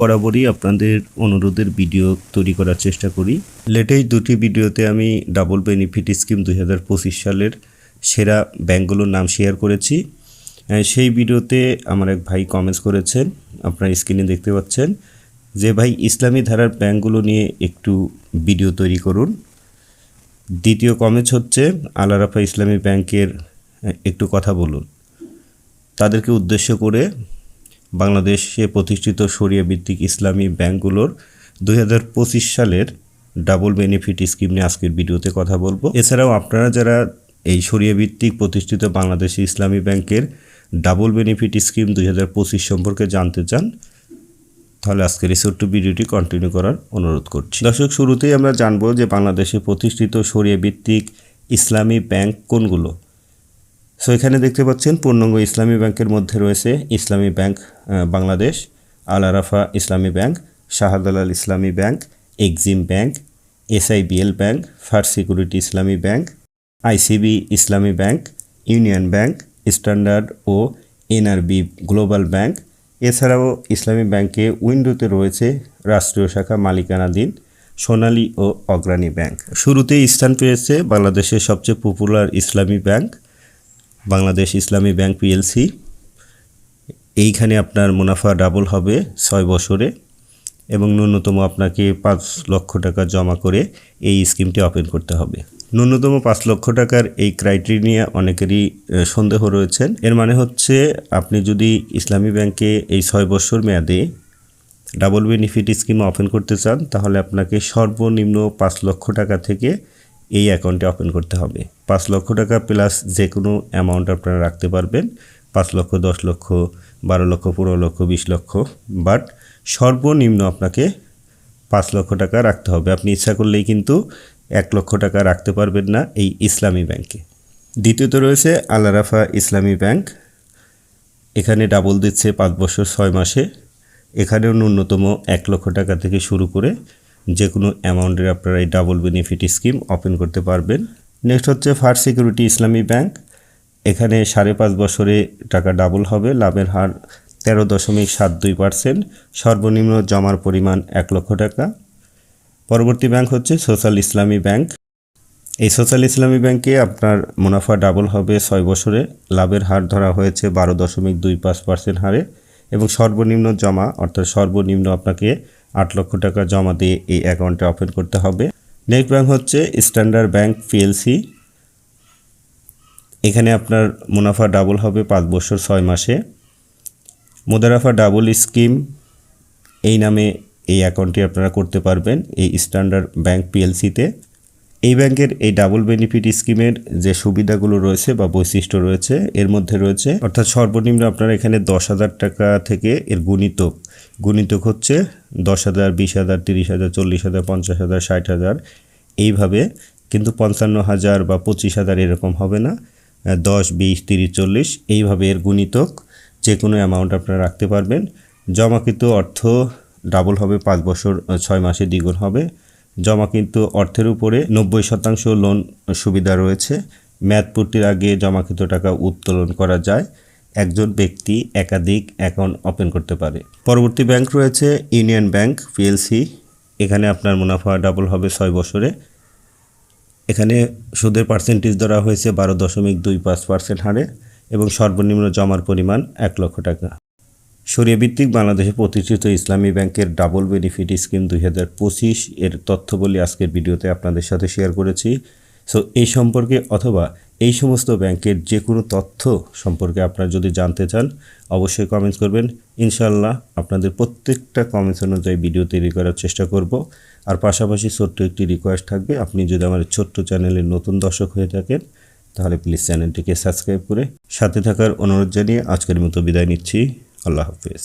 বরাবরই আপনাদের অনুরোধের ভিডিও তৈরি করার চেষ্টা করি। লেটেস্ট দুটি ভিডিওতে আমি ডাবল বেনিফিট স্কিম দুই হাজার পঁচিশ সালের সেরা ব্যাংকগুলোর নাম শেয়ার করেছি। সেই ভিডিওতে আমার এক ভাই কমেন্টস করেছেন, আপনার স্ক্রিনে দেখতে পাচ্ছেন, যে ভাই ইসলামী ধারার ব্যাংকগুলো নিয়ে একটু ভিডিও তৈরি করুন। দ্বিতীয় কমেন্টস হচ্ছে আলারাফা ইসলামী ব্যাংকের একটু কথা বলুন। তাদেরকে উদ্দেশ্য করে বাংলাদেশে প্রতিষ্ঠিত সরিয়া ভিত্তিক ইসলামী ব্যাংকগুলোর দুই হাজার পঁচিশ সালের ডাবল বেনিফিট স্কিম নিয়ে আজকের ভিডিওতে কথা বলব। এছাড়াও আপনারা যারা এই সরিয়া ভিত্তিক প্রতিষ্ঠিত বাংলাদেশি ইসলামী ব্যাংকের ডাবল বেনিফিট স্কিম দুই হাজার পঁচিশ সম্পর্কে জানতে চান, তাহলে আজকের ছোট্ট ভিডিওটি কন্টিনিউ করার অনুরোধ করছি। দর্শক, শুরুতেই আমরা জানব যে বাংলাদেশে প্রতিষ্ঠিত সরিয়া ভিত্তিক ইসলামী ব্যাংক কোনগুলো? সো এখানে দেখতে পাচ্ছেন পূর্ণাঙ্গ ইসলামী ব্যাংকের মধ্যে রয়েছে ইসলামী ব্যাংক বাংলাদেশ, আল Arafah Islami bank, Shahjalal Islami bank, Exim bank, SIBL bank first security Islami bank, ICB Islami bank, union bank, standard ও এনআরবি গ্লোবাল ব্যাংক। এছাড়াও ইসলামী ব্যাংকে উইন্ডোতে রয়েছে রাষ্ট্রীয় শাখা মালিকানাধীন সোনালী ও অগ্রণী ব্যাংক। শুরুতেই স্থান পেয়েছে বাংলাদেশের সবচেয়ে পপুলার ইসলামী ব্যাংক বাংলাদেশ ইসলামী ব্যাংক পিএলসি এইখানে আপনার মুনাফা ডাবল হবে ছয় বছরে এবং ন্যূনতম আপনাকে পাঁচ লক্ষ টাকা জমা করে এই স্কিমটি ওপেন করতে হবে। ন্যূনতম পাঁচ লক্ষ টাকার এই ক্রাইটেরিয়া অনেকেরই সন্দেহ রয়েছেন এর মানে হচ্ছে আপনি যদি ইসলামী ব্যাংকে এই ছয় বছর মেয়াদে ডাবল বেনিফিট স্কিম ওপেন করতে চান, তাহলে আপনাকে সর্বনিম্ন পাঁচ লক্ষ টাকা থেকে এই অ্যাকাউন্টে ওপেন করতে হবে। পাঁচ লক্ষ টাকা প্লাস যে কোনো অ্যামাউন্ট আপনারা রাখতে পারবেন। পাঁচ লক্ষ, দশ লক্ষ, বারো লক্ষ, পনেরো লক্ষ, বিশ লক্ষ। বাট সর্বনিম্ন আপনাকে পাঁচ লক্ষ টাকা রাখতে হবে। আপনি ইচ্ছা করলেই কিন্তু এক লক্ষ টাকা রাখতে পারবেন না এই ইসলামী ব্যাংকে। দ্বিতীয়ত রয়েছে আলারাফা ইসলামী ব্যাংক। এখানে ডাবল দিচ্ছে পাঁচ বছর, ছয় মাসে। এখানেও ন্যূনতম এক লক্ষ টাকা থেকে শুরু করে যে কোনো অ্যামাউন্টের আপনারা এই ডাবল বেনিফিট স্কিম ওপেন করতে পারবেন। নেক্সট হচ্ছে ফার্স্ট সিকিউরিটি ইসলামী ব্যাংক এখানে সাড়ে পাঁচ বছরে টাকা ডাবল হবে, লাভের হার তেরো দশমিক সাত দুই পার্সেন্ট সর্বনিম্ন জমার পরিমাণ এক লক্ষ টাকা। পরবর্তী ব্যাংক হচ্ছে সোশ্যাল ইসলামী ব্যাংক এই সোশ্যাল ইসলামী ব্যাংকে আপনার মুনাফা ডাবল হবে ছয় বছরে, লাভের হার ধরা হয়েছে বারো দশমিক দুই পাঁচ পার্সেন্ট হারে এবং সর্বনিম্ন জমা, অর্থাৎ সর্বনিম্ন আপনাকে আট লক্ষ টাকা জমা দিয়ে এই অ্যাকাউন্টে ওপেন করতে হবে। নেক্সট ব্যাঙ্ক হচ্ছে স্ট্যান্ডার্ড ব্যাংক পিএলসি। এখানে আপনার মুনাফা ডাবল হবে পাঁচ বছর ছয় মাসে। মুদারাফা ডাবল স্কিম, এই নামে এই অ্যাকাউন্টটি আপনারা করতে পারবেন এই স্ট্যান্ডার্ড ব্যাংক পিএলসিতে। এই ব্যাংকের এই ডাবল বেনিফিট স্কিমের যে সুবিধাগুলো রয়েছে বা বৈশিষ্ট্য রয়েছে, এর মধ্যে রয়েছে, অর্থাৎ সর্বনিম্ন আপনারা এখানে দশ হাজার টাকা থেকে এর গুণিতক গুণিতক হচ্ছে দশ হাজার, বিশ হাজার, তিরিশ হাজার, চল্লিশ হাজার, পঞ্চাশ হাজার, ষাট হাজার। এইভাবে কিন্তু পঞ্চান্ন হাজার বা পঁচিশ হাজার এরকম হবে না। দশ, বিশ, তিরিশ, চল্লিশ, এইভাবে এর গুণিতক যে কোনো অ্যামাউন্ট আপনারা রাখতে পারবেন। জমাকৃত অর্থ ডাবল হবে, পাঁচ বছর, ছয় মাসে দ্বিগুণ হবে। জমা কিন্তু অর্থের উপরে নব্বই শতাংশ লোন সুবিধা রয়েছে। মেয়াদ পূর্তির আগে জমাকৃত টাকা উত্তোলন করা যায়। একজন ব্যক্তি একাধিক অ্যাকাউন্ট ওপেন করতে পারে। পরবর্তী ব্যাংক রয়েছে ইউনিয়ন ব্যাংক পিএলসি এখানে আপনার মুনাফা ডাবল হবে ছয় বছরে। এখানে সুদের পার্সেন্টেজ ধরা হয়েছে বারো দশমিক দুই পাঁচ পার্সেন্ট হারে এবং সর্বনিম্ন জমার পরিমাণ এক লক্ষ টাকা। সরিয়া ভিত্তিক বাংলাদেশে প্রতিষ্ঠিত ইসলামী ব্যাংকের ডাবল বেনিফিট স্কিম দুই হাজার পঁচিশ এর তথ্যবলী আজকের ভিডিওতে আপনাদের সাথে শেয়ার করেছি। সো এই সম্পর্কে অথবা এই সমস্ত ব্যাংকের যে কোনো তথ্য সম্পর্কে আপনারা যদি জানতে চান, অবশ্যই কমেন্টস করবেন। ইনশাল্লাহ আপনাদের প্রত্যেকটা কমেন্টস অনুযায়ী ভিডিও তৈরি করার চেষ্টা করব। আর পাশাপাশি ছোট্ট একটি রিকোয়েস্ট থাকবে, আপনি যদি আমার ছোট্ট চ্যানেলের নতুন দর্শক হয়ে থাকেন, তাহলে প্লিজ চ্যানেলটিকে সাবস্ক্রাইব করে সাথে থাকার অনুরোধ জানিয়ে আজকের মতো বিদায় নিচ্ছি। আল্লাহ হাফিজ।